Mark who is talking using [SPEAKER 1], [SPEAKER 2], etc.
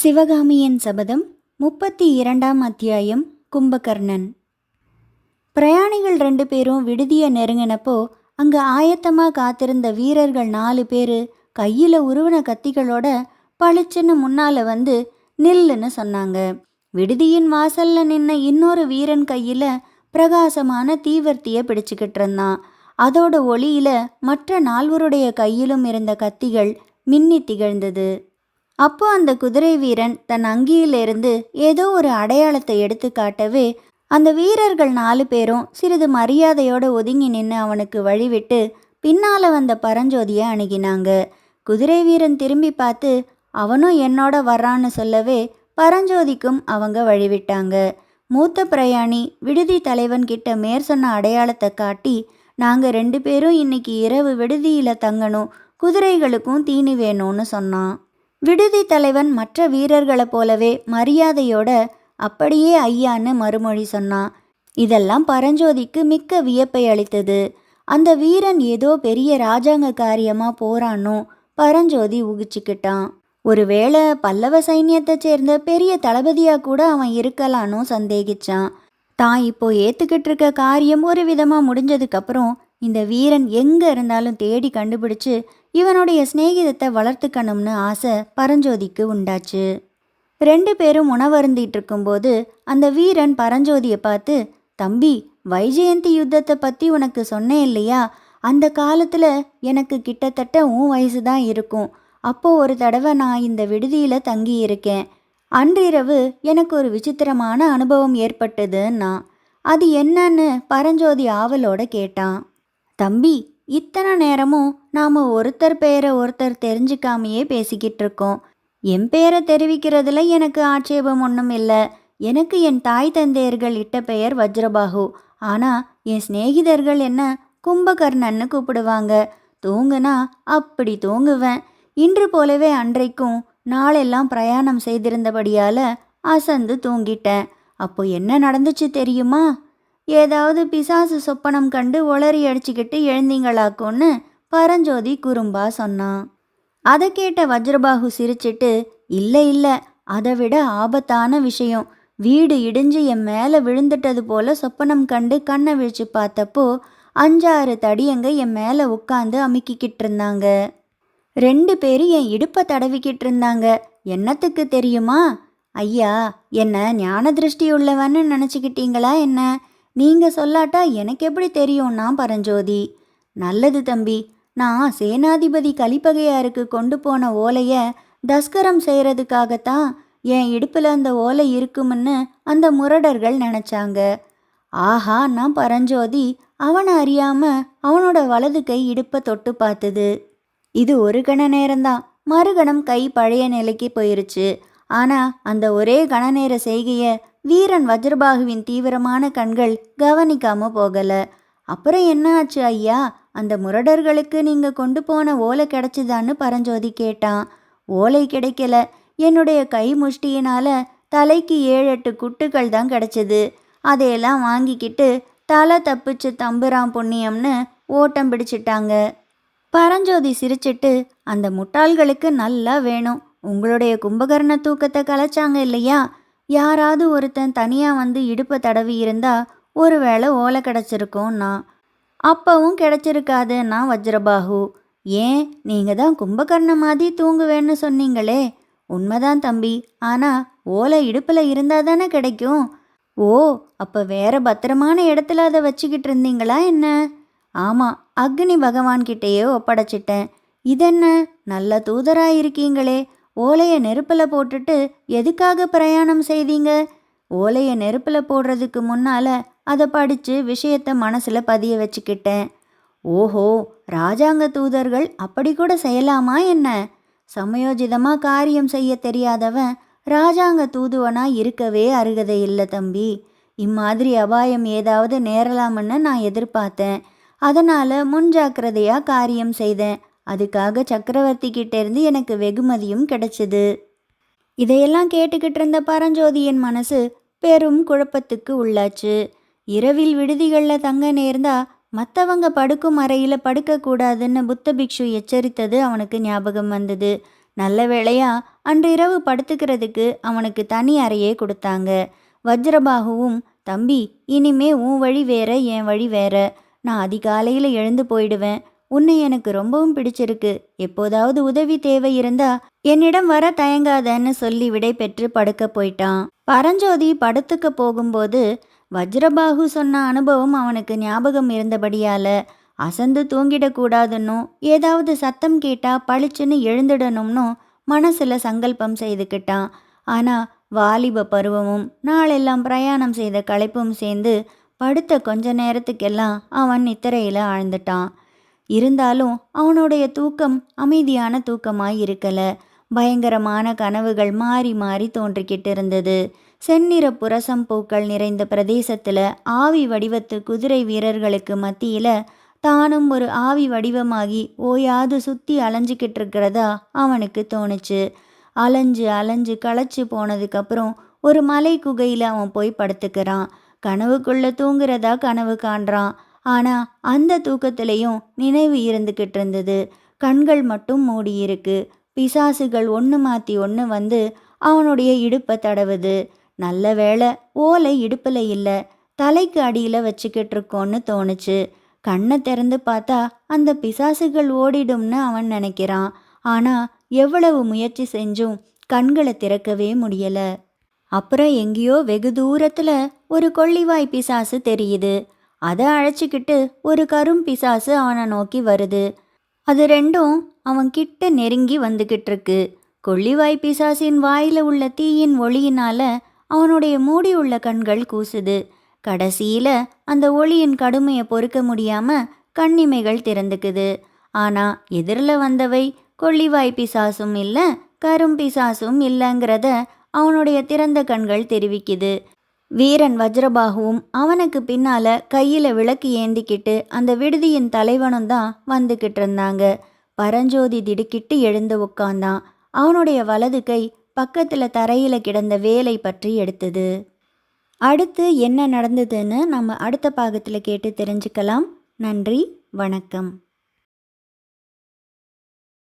[SPEAKER 1] சிவகாமியின் சபதம் முப்பத்தி இரண்டாம் அத்தியாயம் கும்பகர்ணன். பிரயாணிகள் ரெண்டு பேரும் விடுதியை நெருங்கினப்போ அங்கே ஆயத்தமாக காத்திருந்த வீரர்கள் நாலு பேர் கையில் உருவன கத்திகளோட பளிச்சுன்னு முன்னால் வந்து நில்லுன்னு சொன்னாங்க. விடுதியின் வாசல்ல நின்ன இன்னொரு வீரன் கையில் பிரகாசமான தீவர்த்தியை பிடிச்சுக்கிட்டு இருந்தான். அதோட ஒளியில மற்ற நால்வருடைய கையிலும் இருந்த கத்திகள் மின்னி திகழ்ந்தது. அப்போ அந்த குதிரை வீரன் தன் அங்கியிலிருந்து ஏதோ ஒரு அடையாளத்தை எடுத்து காட்டவே அந்த வீரர்கள் நாலு பேரும் சிறிது மரியாதையோடு ஒதுங்கி நின்று அவனுக்கு வழிவிட்டு பின்னால் வந்த பரஞ்சோதியை அணுகினாங்க. குதிரை வீரன் திரும்பி பார்த்து அவனும் என்னோட வர்றான்னு சொல்லவே பரஞ்சோதிக்கும் அவங்க வழிவிட்டாங்க. மூத்த பிரயாணி விடுதி தலைவன் கிட்ட மேற்சொன்ன அடையாளத்தை காட்டி நாங்கள் ரெண்டு பேரும் இன்னைக்கு இரவு விடுதியில் தங்கணும். குதிரைகளுக்கும் தீனி வேணும்னு சொன்னான். விடுதி தலைவன் மற்ற வீரர்களைப் போலவே மரியாதையோட அப்படியே ஐயான்னு மறுமொழி சொன்னான் இதெல்லாம் பரஞ்சோதிக்கு மிக்க வியப்பை அளித்தது. அந்த வீரன் ஏதோ பெரிய ராஜாங்க காரியமா போறானோ பரஞ்சோதி ஊகிச்சுக்கிட்டான். ஒருவேளை பல்லவ சைன்யத்தை சேர்ந்த பெரிய தளபதியா கூட அவன் இருக்கலான்னு சந்தேகிச்சான். தான் இப்போ ஏத்துக்கிட்டு இருக்க காரியம் ஒரு விதமா முடிஞ்சதுக்கப்புறம் இந்த வீரன் எங்க இருந்தாலும் தேடி கண்டுபிடிச்சு இவனுடைய சிநேகிதத்தை வளர்த்துக்கணும்னு ஆசை பரஞ்சோதிக்கு உண்டாச்சு. ரெண்டு பேரும் உணவருந்திட்டு இருக்கும்போது அந்த வீரன் பரஞ்சோதியை பார்த்து தம்பி வைஜெயந்தி யுத்தத்தை பற்றி உனக்கு சொன்னேன் இல்லையா? அந்த காலத்தில் எனக்கு கிட்டத்தட்ட உன் வயசு தான் இருக்கும். அப்போது ஒரு தடவை நான் இந்த விடுதியில் தங்கி இருக்கேன் அன்றிரவு எனக்கு ஒரு விசித்திரமான அனுபவம் ஏற்பட்டதுன்னா அது என்னன்னு பரஞ்சோதி ஆவலோட கேட்டான். தம்பி இத்தனை நேரமும் நாம் ஒருத்தர் பெயரை ஒருத்தர் தெரிஞ்சுக்காமையே பேசிக்கிட்டு இருக்கோம். என் பேரை தெரிவிக்கிறதுல எனக்கு ஆட்சேபம் ஒன்றும் இல்லை. எனக்கு என் தாய் தந்தையர்கள் இட்ட பெயர் வஜ்ரபாகு. ஆனால் என் சிநேகிதர்கள் என்ன கும்பகர்ணன்னு கூப்பிடுவாங்க. தூங்குனா அப்படி தூங்குவேன். இன்று போலவே அன்றைக்கும் நாளெல்லாம் பிரயாணம் செய்திருந்தபடியால் அசந்து தூங்கிட்டேன். அப்போ என்ன நடந்துச்சு தெரியுமா? ஏதாவது பிசாசு சொப்பனம் கண்டு ஒளறி அடிச்சுக்கிட்டு எழுந்தீங்களாக்கும்னு பரஞ்சோதி குறும்பா சொன்னான் அதை கேட்ட வஜ்ரபாகு சிரிச்சிட்டு இல்லை இல்லை அதை விட ஆபத்தான விஷயம். வீடு இடிஞ்சு என் மேலே விழுந்துட்டது போல சொப்பனம் கண்டு கண்ணை விழிச்சு பார்த்தப்போ அஞ்சாறு தடியங்க என் மேலே உட்காந்து அமுக்கிக்கிட்டு இருந்தாங்க. ரெண்டு பேரும் என் இடுப்பை தடவிக்கிட்டு இருந்தாங்க. என்னத்துக்கு தெரியுமா? ஐயா என்ன ஞான திருஷ்டி உள்ளவன்னு நினச்சிக்கிட்டீங்களா என்ன? நீங்கள் சொல்லாட்டா எனக்கு எப்படி தெரியும்னா பரஞ்சோதி? நல்லது தம்பி நான் சேனாதிபதி கலிப்பகையாருக்கு கொண்டு போன ஓலையை தஸ்கரம் செய்கிறதுக்காகத்தான் என் இடுப்பில் அந்த ஓலை இருக்கும்னு அந்த முரடர்கள் நினச்சாங்க. ஆஹா நான் பரஞ்சோதி அவனை அறியாமல் அவனோட வலது கை இடுப்பை தொட்டு பார்த்தது. இது ஒரு கண நேரம்தான் மறுகணம் கை பழைய நிலைக்கு போயிருச்சு. ஆனால் அந்த ஒரே கணநேர செய்கையை வீரன் வஜ்ரபாகுவின் தீவிரமான கண்கள் கவனிக்காம போகல. அப்புறம் என்ன ஆச்சு ஐயா? அந்த முரடர்களுக்கு நீங்க கொண்டு போன ஓலை கிடைச்சிதான்னு பரஞ்சோதி கேட்டான். ஓலை கிடைக்கல. என்னுடைய கை முஷ்டியினால தலைக்கு ஏழு எட்டு குட்டுகள் தான் கிடைச்சது. அதையெல்லாம் வாங்கிக்கிட்டு தலை தப்பிச்சு தம்புரான் புண்ணியம்னு ஓட்டம் பிடிச்சிட்டாங்க. பரஞ்சோதி சிரிச்சிட்டு அந்த முட்டாள்களுக்கு நல்லா வேணும். உங்களுடைய கும்பகர்ண தூக்கத்தை கலைச்சாங்க இல்லையா? யாராவது ஒருத்தன் தனியாக வந்து இடுப்பை தடவி இருந்தா ஒருவேளை ஓலை கிடச்சிருக்கோன்னா அப்பவும் கிடச்சிருக்காதுன்னா வஜ்ரபாகு ஏன்? நீங்கள் தான் கும்பகர்ண மாதிரி தூங்குவேன்னு சொன்னீங்களே. உண்மைதான் தம்பி. ஆனால் ஓலை இடுப்பில் இருந்தால் தானே கிடைக்கும்? ஓ அப்போ வேற பத்திரமான இடத்துல அதை வச்சுக்கிட்டு இருந்தீங்களா என்ன? ஆமாம் அக்னி பகவான்கிட்டேயே ஒப்படைச்சிட்டேன். இதென்ன? நல்ல தூதராக இருக்கீங்களே. ஓலையை நெருப்பில் போட்டுட்டு எதுக்காக பிரயாணம் செய்தீங்க? ஓலையை நெருப்பில் போடுறதுக்கு முன்னால் அதை படித்து விஷயத்தை மனசில் பதிய வச்சுக்கிட்டேன். ஓஹோ ராஜாங்க தூதர்கள் அப்படி கூட செய்யலாமா என்ன? சமயோஜிதமாக காரியம் செய்ய தெரியாதவன் ராஜாங்க தூதுவனா இருக்கவே அருகதை இல்லை தம்பி. இம்மாதிரி அபாயம் ஏதாவது நேரலாம்னு நான் எதிர்பார்த்தேன். அதனால் முன்ஜாக்கிரதையாக காரியம் செய்தேன். அதுக்காக சக்கரவர்த்தி கிட்டேருந்து எனக்கு வெகுமதியும் கிடைச்சது. இதையெல்லாம் கேட்டுக்கிட்டு இருந்த பரஞ்சோதியின் மனசு பெரும் குழப்பத்துக்கு உள்ளாச்சு. இரவில் விடுதிகளில் தங்க நேர்ந்தா மற்றவங்க படுக்கும் அறையில் படுக்கக்கூடாதுன்னு புத்த பிக்ஷு எச்சரித்தது அவனுக்கு ஞாபகம் வந்தது. நல்ல வேளையா அன்றிரவு படுத்துக்கிறதுக்கு அவனுக்கு தனி அறையே கொடுத்தாங்க. வஜ்ரபாகுவும் தம்பி இனிமே உன் வழி வேற என் வழி வேற. நான் அதிகாலையில் எழுந்து போயிடுவேன். உன்னை எனக்கு ரொம்பவும் பிடிச்சிருக்கு. எப்போதாவது உதவி தேவை இருந்தா என்னிடம் வர தயங்காதன்னு சொல்லி விடை பெற்று படுக்க போயிட்டான். பரஞ்சோதி படுத்துக்க போகும்போது வஜ்ரபாகு சொன்ன அனுபவம் அவனுக்கு ஞாபகம் இருந்தபடியால அசந்து தூங்கிடக்கூடாதுன்னும் ஏதாவது சத்தம் கேட்டா பளிச்சுன்னு எழுந்துடணும்னும் மனசுல சங்கல்பம் செய்துக்கிட்டான். ஆனா வாலிப பருவமும் நாளெல்லாம் பிரயாணம் செய்த களைப்பும் சேர்ந்து படுத்த கொஞ்ச நேரத்துக்கெல்லாம் அவன் நித்திரையில ஆழ்ந்துட்டான். இருந்தாலும் அவனுடைய தூக்கம் அமைதியான தூக்கமாய் இருக்கல. பயங்கரமான கனவுகள் மாறி மாறி தோன்றிக்கிட்டு இருந்தது. செந்நிற புரசம் பூக்கள் நிறைந்த பிரதேசத்துல ஆவி வடிவத்து குதிரை வீரர்களுக்கு மத்தியில தானும் ஒரு ஆவி வடிவமாகி ஓயாது சுத்தி அலைஞ்சிக்கிட்டு இருக்கிறதா அவனுக்கு தோணுச்சு. அலைஞ்சு அலைஞ்சு களைச்சு போனதுக்கப்புறம் ஒரு மலை குகையில் அவன் போய் படுத்துக்கிறான். கனவுக்குள்ள தூங்குறதா கனவு காண்றான். ஆனால் அந்த தூக்கத்திலையும் நினைவு இருந்துக்கிட்டு இருந்தது கண்கள் மட்டும் மூடியிருக்கு. பிசாசுகள் ஒன்று மாற்றி ஒன்று வந்து அவனுடைய இடுப்பை தடவுது. நல்ல வேளை ஓலை இடுப்பில் இல்லை. தலைக்கு அடியில் வச்சுக்கிட்டு இருக்கோன்னு தோணுச்சு. கண்ணை திறந்து பார்த்தா அந்த பிசாசுகள் ஓடிடும்னு அவன் நினைக்கிறான். ஆனால் எவ்வளவு முயற்சி செஞ்சும் கண்களை திறக்கவே முடியலை. அப்புறம் எங்கேயோ வெகு தூரத்தில் ஒரு கொள்ளிவாய் பிசாசு தெரியுது. அதை அழைச்சிக்கிட்டு ஒரு கரும் பிசாசு அவனை நோக்கி வருது. அது ரெண்டும் அவன் கிட்ட நெருங்கி வந்துக்கிட்டு இருக்கு கொள்ளிவாய் பிசாசின் வாயில் உள்ள தீயின் ஒளியினால அவனுடைய மூடி உள்ள கண்கள் கூசுது. கடைசியில் அந்த ஒளியின் கடுமையை பொறுக்க முடியாம கண்ணிமைகள் திறந்துக்குது. ஆனா எதிரில் வந்தவை கொள்ளிவாய் பிசாசும் இல்லை கரும் பிசாசும் இல்லைங்கிறத அவனுடைய திறந்த கண்கள் தெரிவிக்குது. வீரன் வஜ்ரபாகுவும் அவனுக்கு பின்னால கையில விளக்கு ஏந்திக்கிட்டு அந்த விடுதியின் தலைவனும் தான் வந்துக்கிட்டு இருந்தாங்க. பரஞ்சோதி திடுக்கிட்டு எழுந்து உட்கார்ந்தான் அவனுடைய வலது கை பக்கத்துல தரையில கிடந்த வேலை பற்றி எடுத்தது. அடுத்து என்ன நடந்ததுன்னு நம்ம அடுத்த பாகத்தில் கேட்டு தெரிஞ்சுக்கலாம். நன்றி வணக்கம்.